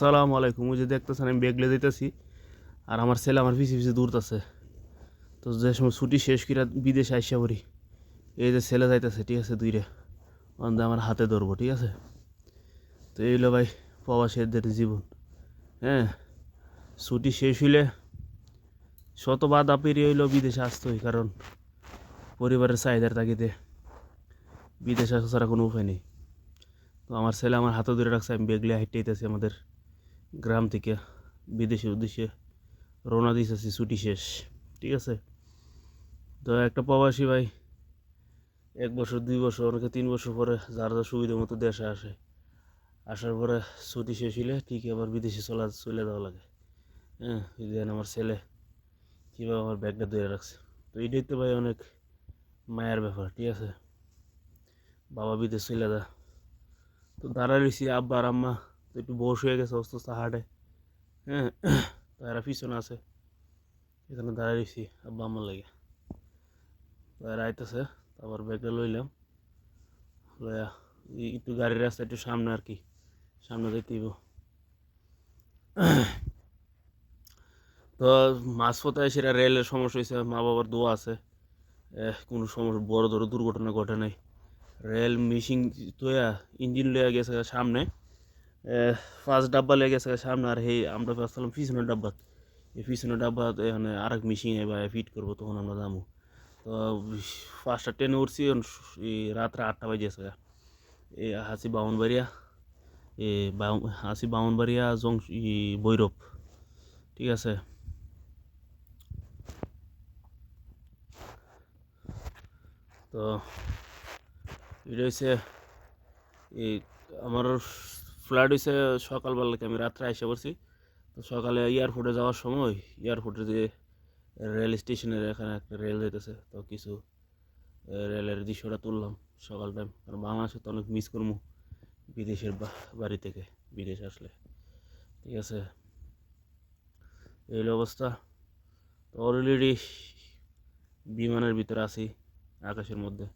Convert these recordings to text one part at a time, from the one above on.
সালাম আলাইকুম। ওই যে দেখতেছেন, আমি বেগলে দিতেছি আর আমার ছেলে আমার পিছিয়ে পিছিয়ে দূরতেছে তো যে সময় ছুটি শেষ করে বিদেশে আইসা পড়ি, এই যে ছেলে যাইতেছে, ঠিক আছে, দুইরে। অন্ধে আমার হাতে ধরবো, ঠিক আছে? তো এই হলো ভাই প্রবাসীদের জীবন। হ্যাঁ ছুটি শেষ হইলে শত বাধা পেরিয়ে হইলেও বিদেশে আসতে হয়, কারণ পরিবারের চাহিদার তাগিদে বিদেশে আসা ছাড়া কোনো উপায় নেই। তো আমার ছেলে আমার হাতে ধরে রাখছে, আমি বেগলে হাইটে আইতেছি আমাদের গ্রাম থেকে বিদেশের উদ্দেশ্যে রওনা দিতেছি ছুটি শেষ, ঠিক আছে? তো একটা প্রবাসী ভাই এক বছর, দুই বছর, অনেকে তিন বছর পরে যার যার সুবিধা মতো দেশে আসে। আসার পরে ছুটি শেষ হইলে ঠিকই আবার বিদেশে চলা, চলে যাওয়া লাগে। হ্যাঁ দেখেন আমার ছেলে কীভাবে আমার ব্যাগটা ধরে রাখছে। তো এটাই তো ভাই অনেক মায়ের ব্যাপার, ঠিক আছে? বাবা বিদেশ চলে যা তো দাঁড়া রয়েছি আব্বা আর আম্মা তো একটু বস হয়ে গেছে অস্ত অস্ত হাটে হ্যাঁ তারা পিছনে আছে। এখানে দাঁড়ায় রয়েছি, আব্বা আম্মার লাগে। তারা আইতেছে, তারপর ব্যাগটা লইলাম। এই একটু গাড়ির রাস্তা একটু সামনে আর কি, সামনে যাইতেইব তো মাঝপথে সেটা রেলের সমস্যা হয়েছে মা বাবার দোয়া আছে। কোনো সমস্যা, বড় ধরো দুর্ঘটনা ঘটে নাই। রেল মিশিং তোয়া, ইঞ্জিন লয়ে গেছে সামনে। ফার্স্ট ডাব্বা লয়ে গেছে সামনে আর সেই আমরা আসলাম পিছনের ডাব্বাত এই পিছনের ডাব্বা এখানে আর এক মিশিং এবার ফিট করব, তখন আমরা যাব। তো ফার্স্টটা ট্রেনে উঠছি রাত্রে আটটা বাজেছে এই হাসি বামনবাড়িয়া, এ হাসি বামনবাড়িয়া জং, ই বৈরব ঠিক আছে? তো, এটা হচ্ছে এই আমার ফ্লাইট হয়েছে সকালবেলাকে আমি রাত্রে এসে পড়ছি। তো সকালে এয়ারপোর্টে যাওয়ার সময় এয়ারপোর্টে যে রেল স্টেশনের এখানে একটা রেল যেতেছে তো কিছু রেলের দৃশ্যটা তুললাম সকাল টাইম কারণ বাংলাদেশে তো অনেক মিস করব বিদেশের বাড়ি থেকে, বিদেশ আসলে। ঠিক আছে? এই অবস্থা। তো অলরেডি বিমানের ভিতরে আছি, আকাশের মধ্যে।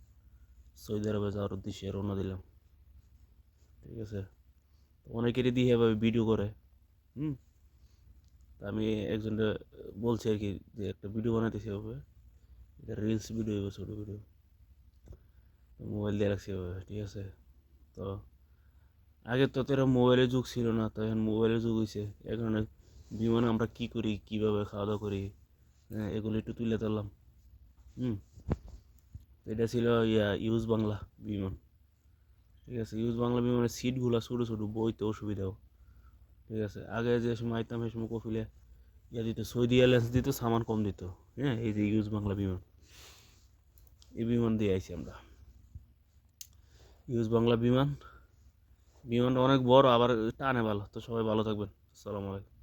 সৌদি আরবে যাওয়ার উদ্দেশ্যে রওনা দিলাম। ঠিক আছে? অনেকেরই দিয়ে এভাবে ভিডিও করে। হুম? তা আমি একজনকে বলছি আর কি যে একটা ভিডিও বানাইতেছি এভাবে। এটা রিলস ভিডিও হবে ছোটো ভিডিও মোবাইল দিয়ে রাখছি এভাবে, ঠিক আছে? তো আগে তো তো মোবাইলের যুগ ছিল না, তো এখন মোবাইলের যুগ হয়েছে এখন বিমানে আমরা কী করি, কীভাবে খাওয়া দাওয়া করি হ্যাঁ এগুলো একটু তুলে ধরলাম। হুম? এটা ছিল ইয়া, ইউজ বাংলা বিমান। ঠিক আছে ইউজ বাংলা বিমানের সিটগুলো ছোটো ছোটো, বইতে অসুবিধাও। ঠিক আছে, আগে যে সময় আইতাম সে সময় কফিলে ইয়া দিত, সৌদি এয়ারলাইন্স দিত, সামান কম দিত। হ্যাঁ এই যে ইউজ বাংলা বিমান। এই বিমান দিয়ে আইছি আমরা। ইউজ বাংলা বিমান, বিমানটা অনেক বড়, আবার টানে ভালো। তো সবাই ভালো থাকবেন। আসসালামু আলাইকুম।